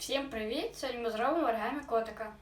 Всім привіт! Сьогодні ми зробимо оригамі котика.